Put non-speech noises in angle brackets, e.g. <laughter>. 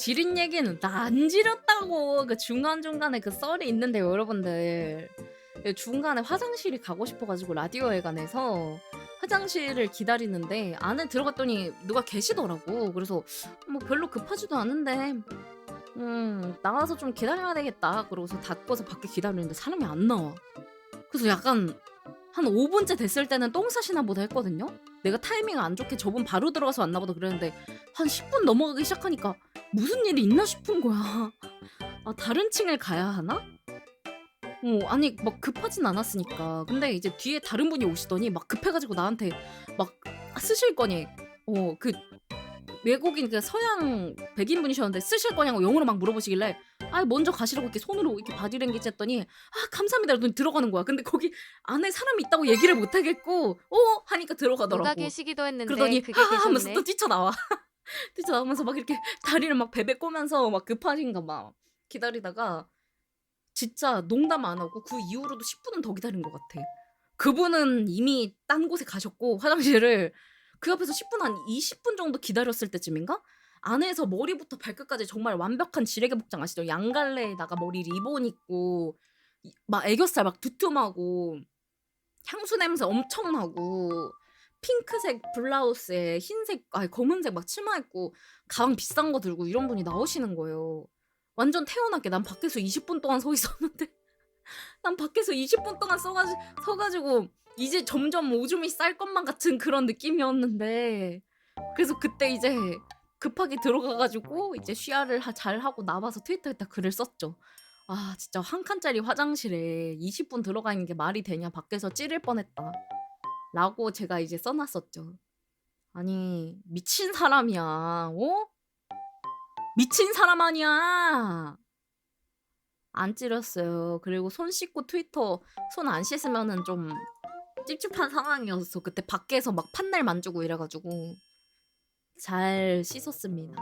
지린 얘기는 나 안 지렸다고 그 중간 중간에 그 썰이 있는데 여러분들 예, 중간에 화장실이 가고 싶어가지고 라디오에 관해서 화장실을 기다리는데 안에 들어갔더니 누가 계시더라고. 그래서 뭐 별로 급하지도 않은데 음 나와서 좀 기다려야 되겠다. 그러고서 닫고서 밖에 기다리는데 사람이 안 나와. 그래서 약간 한 5분째 됐을 때는 똥 싸시나 보다 했거든요. 내가 타이밍 안 좋게 저분 바로 들어가서 왔나 보다 그랬는데 한 10분 넘어가기 시작하니까 무슨 일이 있나 싶은 거야. <laughs> 아 다른 층을 가야 하나? 어 아니 막 급하진 않았으니까. 근데 이제 뒤에 다른 분이 오시더니 막 급해가지고 나한테 막 쓰실 거니 어 그 외국인 그 서양 백인 분이셨는데 쓰실 거냐고 영어로 막 물어보시길래 아 먼저 가시라고 이렇게 손으로 이렇게 바디랭귀지 했더니 아 감사합니다 이러더니 들어가는 거야. 근데 거기 안에 사람이 있다고 얘기를 못 하겠고 어 하니까 들어가더라고. 누가 계시기도 했는데 그러더니 그게 하하 하면서 계셨네. 또 뛰쳐나와. <laughs> 뛰쳐나오면서 막 이렇게 다리를 막 베베 꼬면서 막 급하신가 막 기다리다가 진짜 농담 안 하고 그 이후로도 10분은 더 기다린 것 같아. 그분은 이미 딴 곳에 가셨고 화장실을 그 앞에서 10분 한 20분 정도 기다렸을 때쯤인가? 안에서 머리부터 발끝까지 정말 완벽한 지레개 복장 아시죠? 양갈래에다가 머리 리본 있고 이- 막 애교살 막 두툼하고 향수 냄새 엄청 나고 핑크색 블라우스에 흰색 아니 검은색 막 치마 입고 가방 비싼 거 들고 이런 분이 나오시는 거예요. 완전 태어나게 난 밖에서 20분 동안 서 있었는데 난 밖에서 20분 동안 써가지, 서가지고 이제 점점 오줌이 쌀 것만 같은 그런 느낌이었는데 그래서 그때 이제 급하게 들어가가지고 이제 쉬야를 하- 잘 하고 나와서 트위터에다 글을 썼죠. 아 진짜 한 칸짜리 화장실에 20분 들어가 있는 게 말이 되냐 밖에서 찌를 뻔했다. 라고 제가 이제 써놨었죠. 아니 미친 사람이야. 어? 미친 사람 아니야. 안 찌렸어요. 그리고 손 씻고 트위터 손 안 씻으면은 좀 찝찝한 상황이었어. 그때 밖에서 막 판넬 만지고 이래가지고 잘 씻었습니다.